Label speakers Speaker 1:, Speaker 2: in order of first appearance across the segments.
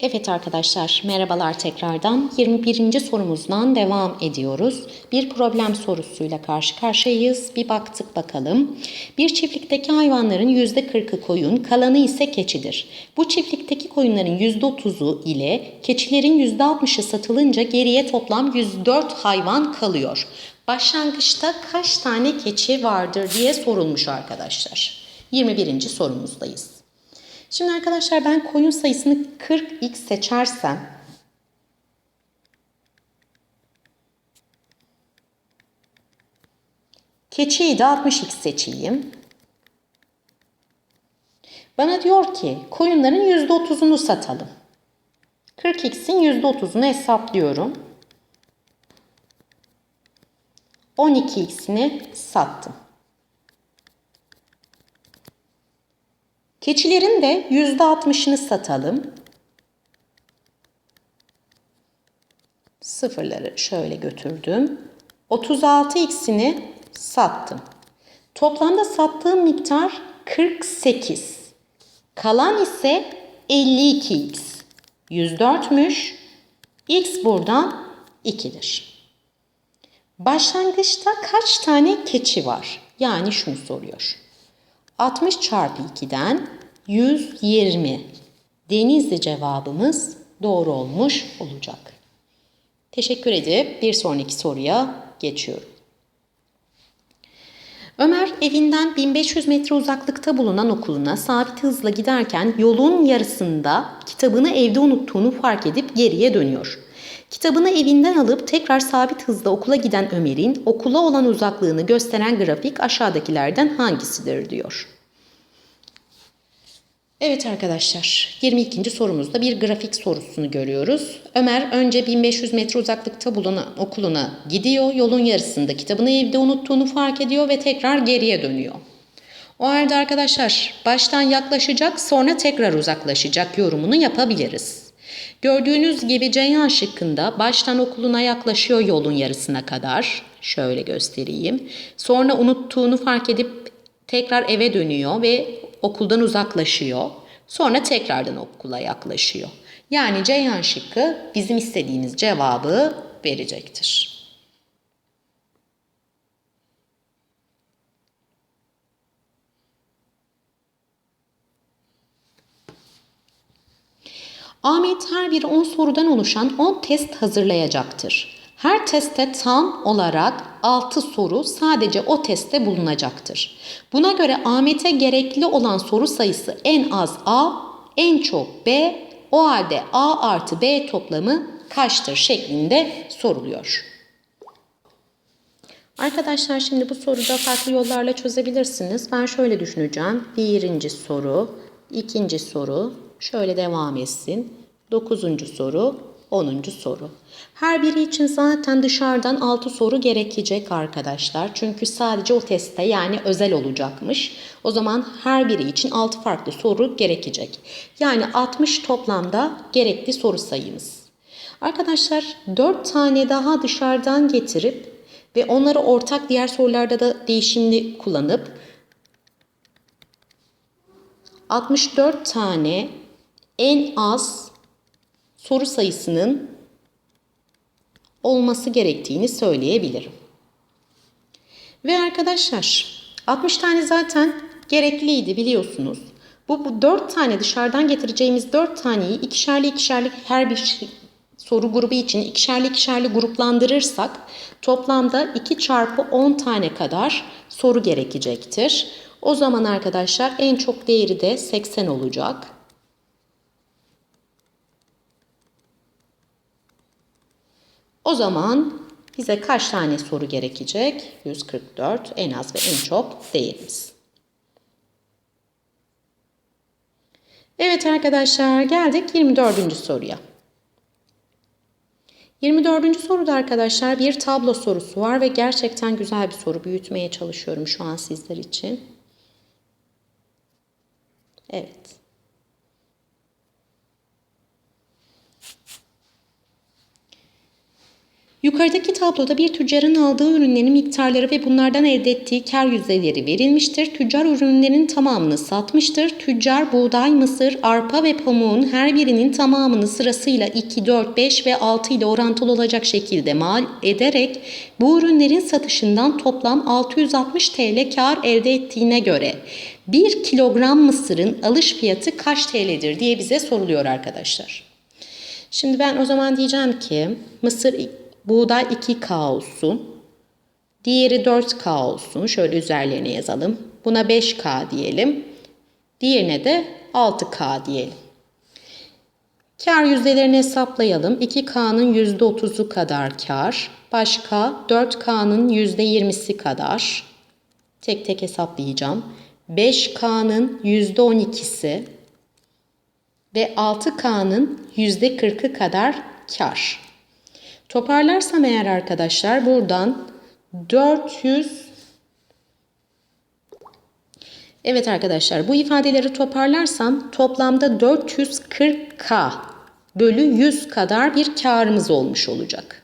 Speaker 1: Evet arkadaşlar merhabalar tekrardan 21. sorumuzdan devam ediyoruz. Bir problem sorusuyla karşı karşıyayız. Bir baktık bakalım. Bir çiftlikteki hayvanların %40'ı koyun, kalanı ise keçidir. Bu çiftlikteki koyunların %30'u ile keçilerin %60'ı satılınca geriye toplam 104 hayvan kalıyor. Başlangıçta kaç tane keçi vardır diye sorulmuş arkadaşlar. 21. sorumuzdayız. Şimdi arkadaşlar ben koyun sayısını 40x seçersem keçiyi de 60x seçeyim. Bana diyor ki koyunların %30'unu satalım. 40x'in %30'unu hesaplıyorum. 12x'ini sattım. Keçilerin de %60'ını satalım. Sıfırları şöyle götürdüm. 36x'ini sattım. Toplamda sattığım miktar 48. Kalan ise 52x. 104'müş. X buradan 2'dir. Başlangıçta kaç tane keçi var? Yani şunu soruyor. 60 çarpı 2'den 120. Denizli cevabımız doğru olmuş olacak. Teşekkür edip bir sonraki soruya geçiyorum. Ömer evinden 1500 metre uzaklıkta bulunan okuluna sabit hızla giderken yolun yarısında kitabını evde unuttuğunu fark edip geriye dönüyor. Kitabını evinden alıp tekrar sabit hızla okula giden Ömer'in okula olan uzaklığını gösteren grafik aşağıdakilerden hangisidir diyor. Evet arkadaşlar 22. sorumuzda bir grafik sorusunu görüyoruz. Ömer önce 1500 metre uzaklıkta bulunan okuluna gidiyor. Yolun yarısında kitabını evde unuttuğunu fark ediyor ve tekrar geriye dönüyor. O halde arkadaşlar baştan yaklaşacak sonra tekrar uzaklaşacak yorumunu yapabiliriz. Gördüğünüz gibi Ceyhan şıkkında baştan okuluna yaklaşıyor yolun yarısına kadar. Şöyle göstereyim. Sonra unuttuğunu fark edip tekrar eve dönüyor ve okuldan uzaklaşıyor. Sonra tekrardan okula yaklaşıyor. Yani Ceyhan şıkkı bizim istediğimiz cevabı verecektir. Ahmet her biri 10 sorudan oluşan 10 test hazırlayacaktır. Her testte tam olarak 6 soru sadece o testte bulunacaktır. Buna göre Ahmet'e gerekli olan soru sayısı en az A, en çok B, o halde A artı B toplamı kaçtır şeklinde soruluyor. Arkadaşlar şimdi bu soruda farklı yollarla çözebilirsiniz. Ben şöyle düşüneceğim. Birinci soru, ikinci soru, şöyle devam etsin. Dokuzuncu soru, onuncu soru. Her biri için zaten dışarıdan 6 soru gerekecek arkadaşlar. Çünkü sadece o testte yani özel olacakmış. O zaman her biri için 6 farklı soru gerekecek. Yani 60 toplamda gerekli soru sayımız. Arkadaşlar 4 tane daha dışarıdan getirip ve onları ortak diğer sorularda da değişimli kullanıp 64 tane en az soru sayısının olması gerektiğini söyleyebilirim. Ve arkadaşlar 60 tane zaten gerekliydi biliyorsunuz. Bu, bu 4 tane dışarıdan getireceğimiz 4 taneyi ikişerli ikişerli her bir soru grubu için ikişerli ikişerli gruplandırırsak toplamda 2 çarpı 10 tane kadar soru gerekecektir. O zaman arkadaşlar en çok değeri de 80 olacak. O zaman bize kaç tane soru gerekecek? 144 en az ve en çok değerimiz. Evet arkadaşlar geldik 24. soruya. 24. soruda arkadaşlar bir tablo sorusu var ve gerçekten güzel bir soru. Büyütmeye çalışıyorum şu an sizler için. Evet. Yukarıdaki tabloda bir tüccarın aldığı ürünlerin miktarları ve bunlardan elde ettiği kar yüzdeleri verilmiştir. Tüccar ürünlerin tamamını satmıştır. Tüccar buğday, mısır, arpa ve pamuğun her birinin tamamını sırasıyla 2, 4, 5 ve 6 ile orantılı olacak şekilde mal ederek bu ürünlerin satışından toplam 660 TL kar elde ettiğine göre 1 kilogram mısırın alış fiyatı kaç TL'dir diye bize soruluyor arkadaşlar. Şimdi ben o zaman diyeceğim ki mısır buğday 2K olsun. Diğeri 4K olsun. Şöyle üzerlerine yazalım. Buna 5K diyelim. Diğerine de 6K diyelim. Kar yüzdelerini hesaplayalım. 2K'nın %30'u kadar kar. Başka 4K'nın %20'si kadar. Tek tek hesaplayacağım. 5K'nın %12'si ve 6K'nın %40'ı kadar kar. Toparlarsam eğer arkadaşlar buradan 400 Evet arkadaşlar bu ifadeleri toparlarsam toplamda 440K bölü 100 kadar bir karımız olmuş olacak.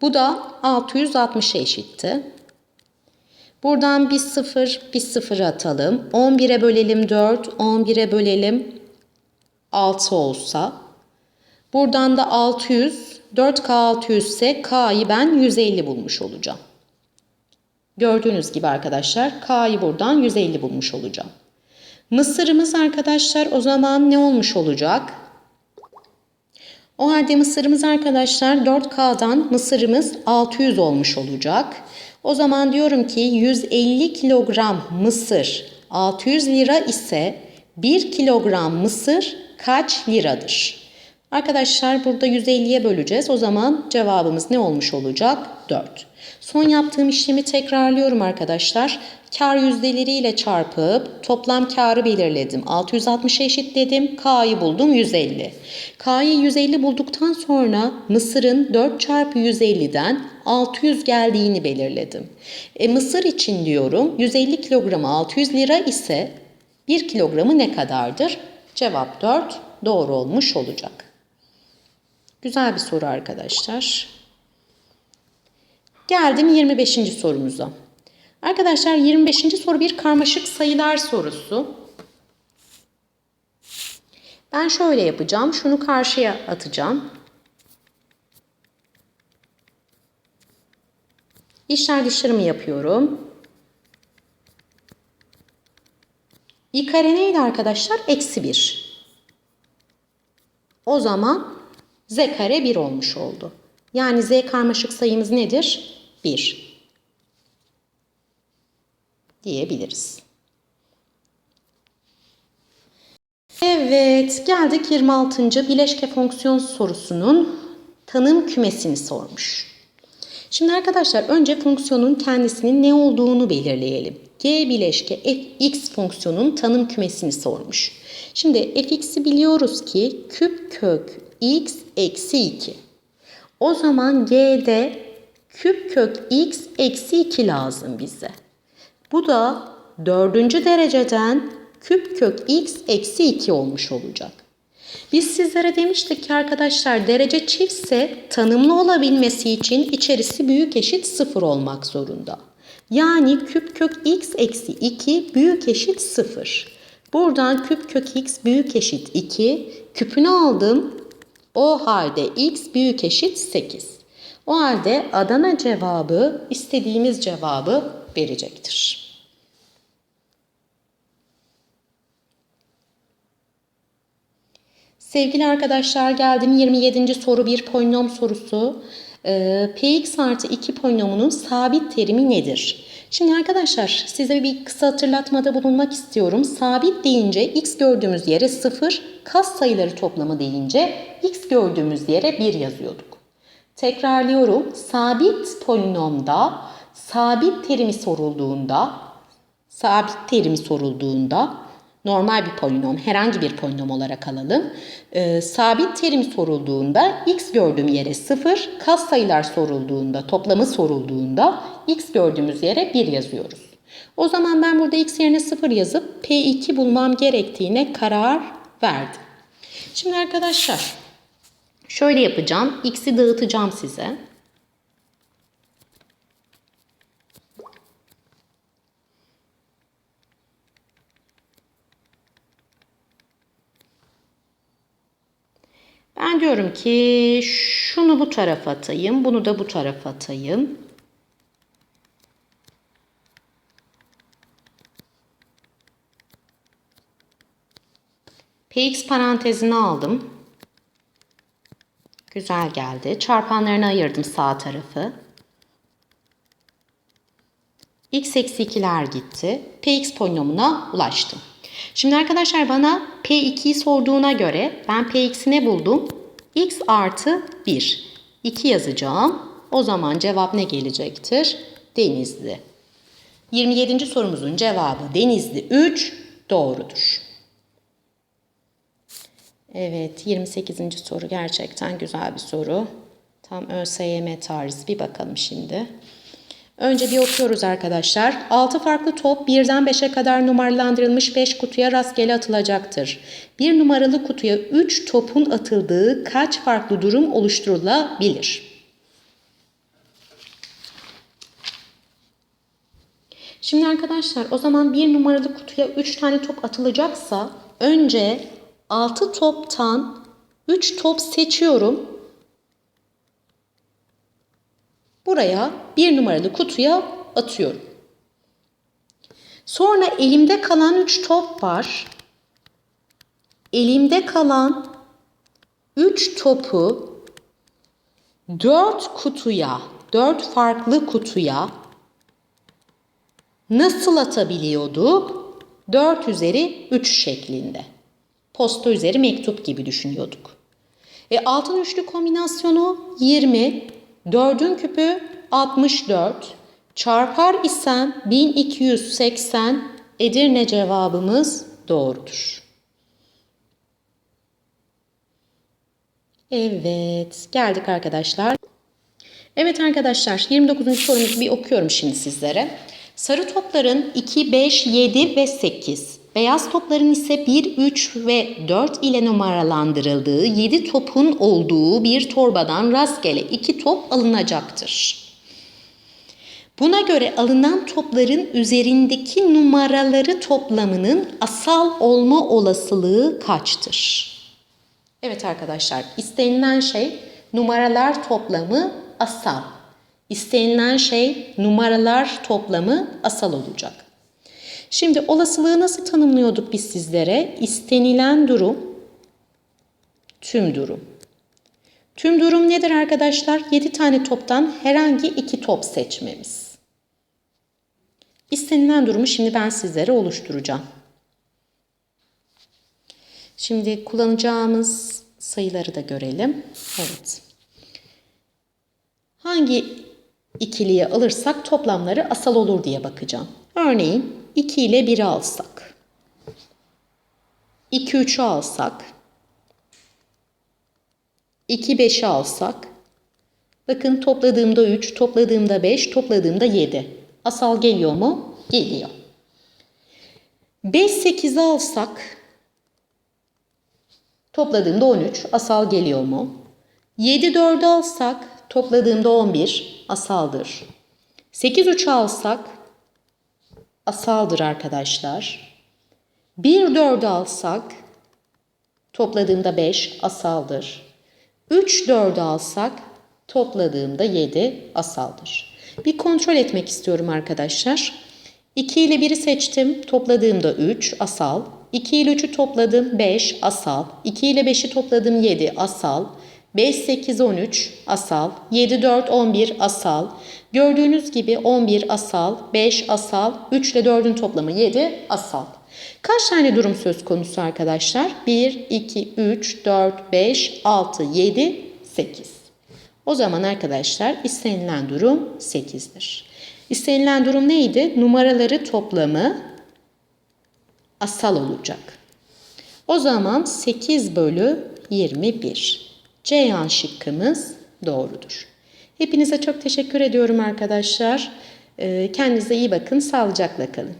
Speaker 1: Bu da 660'a eşitti. Buradan bir sıfır, bir sıfır atalım. 11'e bölelim 4, 11'e bölelim 6 olsa. Buradan da 600, 4K 600 ise K'yı ben 150 bulmuş olacağım. Gördüğünüz gibi arkadaşlar K'yı buradan 150 bulmuş olacağım. Mısırımız arkadaşlar o zaman ne olmuş olacak? O halde mısırımız arkadaşlar 4K'dan mısırımız 600 olmuş olacak. O zaman diyorum ki 150 kilogram mısır 600 lira ise 1 kilogram mısır kaç liradır? Arkadaşlar burada 150'ye böleceğiz. O zaman cevabımız ne olmuş olacak? 4. Son yaptığım işlemi tekrarlıyorum arkadaşlar. Kar yüzdeleriyle çarpıp toplam karı belirledim. 660'a eşitledim. K'yı buldum 150. K'yı 150 bulduktan sonra Mısır'ın 4 çarpı 150'den 600 geldiğini belirledim. E, Mısır için diyorum 150 kilogramı 600 lira ise 1 kilogramı ne kadardır? Cevap 4 doğru olmuş olacak. Güzel bir soru arkadaşlar. Geldim 25. sorumuza. Arkadaşlar 25. soru bir karmaşık sayılar sorusu. Ben şöyle yapacağım. Şunu karşıya atacağım. İşler dışlarımı yapıyorum. i kare neydi arkadaşlar? Eksi 1. O zaman z kare 1 olmuş oldu. Yani z karmaşık sayımız nedir? 1 diyebiliriz. Evet, geldik 26. bileşke fonksiyon sorusunun tanım kümesini sormuş. Şimdi arkadaşlar önce fonksiyonun kendisinin ne olduğunu belirleyelim. G bileşke fx fonksiyonun tanım kümesini sormuş. Şimdi fx'i biliyoruz ki küp kök x eksi 2. O zaman g'de küp kök x eksi 2 lazım bize. Bu da dördüncü dereceden küp kök x eksi 2 olmuş olacak. Biz sizlere demiştik ki arkadaşlar derece çiftse tanımlı olabilmesi için içerisi büyük eşit 0 olmak zorunda. Yani küp kök x eksi 2 büyük eşit 0. Buradan küp kök x büyük eşit 2. Küpünü aldım. O halde x büyük eşit 8. O halde Adana cevabı istediğimiz cevabı verecektir. Sevgili arkadaşlar geldim 27. soru bir polinom sorusu. Ee, Px artı 2 polinomunun sabit terimi nedir? Şimdi arkadaşlar size bir kısa hatırlatmada bulunmak istiyorum. Sabit deyince x gördüğümüz yere 0, kas sayıları toplamı deyince x gördüğümüz yere 1 yazıyorduk. Tekrarlıyorum. Sabit polinomda sabit terimi sorulduğunda sabit terimi sorulduğunda normal bir polinom, herhangi bir polinom olarak alalım. Ee, sabit terim sorulduğunda x gördüğüm yere 0, kas sayılar sorulduğunda, toplamı sorulduğunda x gördüğümüz yere 1 yazıyoruz. O zaman ben burada x yerine 0 yazıp p2 bulmam gerektiğine karar verdim. Şimdi arkadaşlar şöyle yapacağım. X'i dağıtacağım size. Ben diyorum ki şunu bu tarafa atayım, bunu da bu tarafa atayım. Px parantezini aldım. Güzel geldi. Çarpanlarını ayırdım sağ tarafı. x eksi 2'ler gitti. Px polinomuna ulaştım. Şimdi arkadaşlar bana P2'yi sorduğuna göre ben Px'i ne buldum? x artı 1. 2 yazacağım. O zaman cevap ne gelecektir? Denizli. 27. sorumuzun cevabı Denizli 3 doğrudur. Evet 28. soru gerçekten güzel bir soru. Tam ÖSYM tarzı bir bakalım şimdi. Önce bir okuyoruz arkadaşlar. 6 farklı top birden 5'e kadar numaralandırılmış 5 kutuya rastgele atılacaktır. Bir numaralı kutuya 3 topun atıldığı kaç farklı durum oluşturulabilir? Şimdi arkadaşlar o zaman bir numaralı kutuya 3 tane top atılacaksa önce 6 toptan 3 top seçiyorum. Buraya bir numaralı kutuya atıyorum. Sonra elimde kalan 3 top var. Elimde kalan 3 topu 4 kutuya, 4 farklı kutuya nasıl atabiliyorduk? 4 üzeri 3 şeklinde. Posta üzeri mektup gibi düşünüyorduk. E, altın üçlü kombinasyonu 20, 4'ün küpü 64, çarpar isem 1280 Edirne cevabımız doğrudur. Evet, geldik arkadaşlar. Evet arkadaşlar, 29. sorumuzu bir okuyorum şimdi sizlere. Sarı topların 2, 5, 7 ve 8, beyaz topların ise 1, 3 ve 4 ile numaralandırıldığı 7 topun olduğu bir torbadan rastgele 2 top alınacaktır. Buna göre alınan topların üzerindeki numaraları toplamının asal olma olasılığı kaçtır? Evet arkadaşlar, istenilen şey numaralar toplamı asal. İstenilen şey numaralar toplamı asal olacak. Şimdi olasılığı nasıl tanımlıyorduk biz sizlere? İstenilen durum, tüm durum. Tüm durum nedir arkadaşlar? 7 tane toptan herhangi 2 top seçmemiz. İstenilen durumu şimdi ben sizlere oluşturacağım. Şimdi kullanacağımız sayıları da görelim. Evet. Hangi ikiliye alırsak toplamları asal olur diye bakacağım. Örneğin 2 ile 1'i alsak. 2 3'ü alsak. 2 5'i alsak. Bakın topladığımda 3, topladığımda 5, topladığımda 7. Asal geliyor mu? Geliyor. 5 8'i alsak. Topladığımda 13. Asal geliyor mu? 7 4'ü alsak. Topladığımda 11. Asaldır. 8 3'ü alsak asaldır arkadaşlar. 1 4'ü alsak topladığımda 5 asaldır. 3 4'ü alsak topladığımda 7 asaldır. Bir kontrol etmek istiyorum arkadaşlar. 2 ile 1'i seçtim. Topladığımda 3 asal. 2 ile 3'ü topladım 5 asal. 2 ile 5'i topladım 7 asal. 5, 8, 13 asal, 7, 4, 11 asal. Gördüğünüz gibi 11 asal, 5 asal, 3 ile 4'ün toplamı 7 asal. Kaç tane durum söz konusu arkadaşlar? 1, 2, 3, 4, 5, 6, 7, 8. O zaman arkadaşlar istenilen durum 8'dir. İstenilen durum neydi? Numaraları toplamı asal olacak. O zaman 8 bölü 21. Ceyhan şıkkımız doğrudur. Hepinize çok teşekkür ediyorum arkadaşlar. Kendinize iyi bakın, sağlıcakla kalın.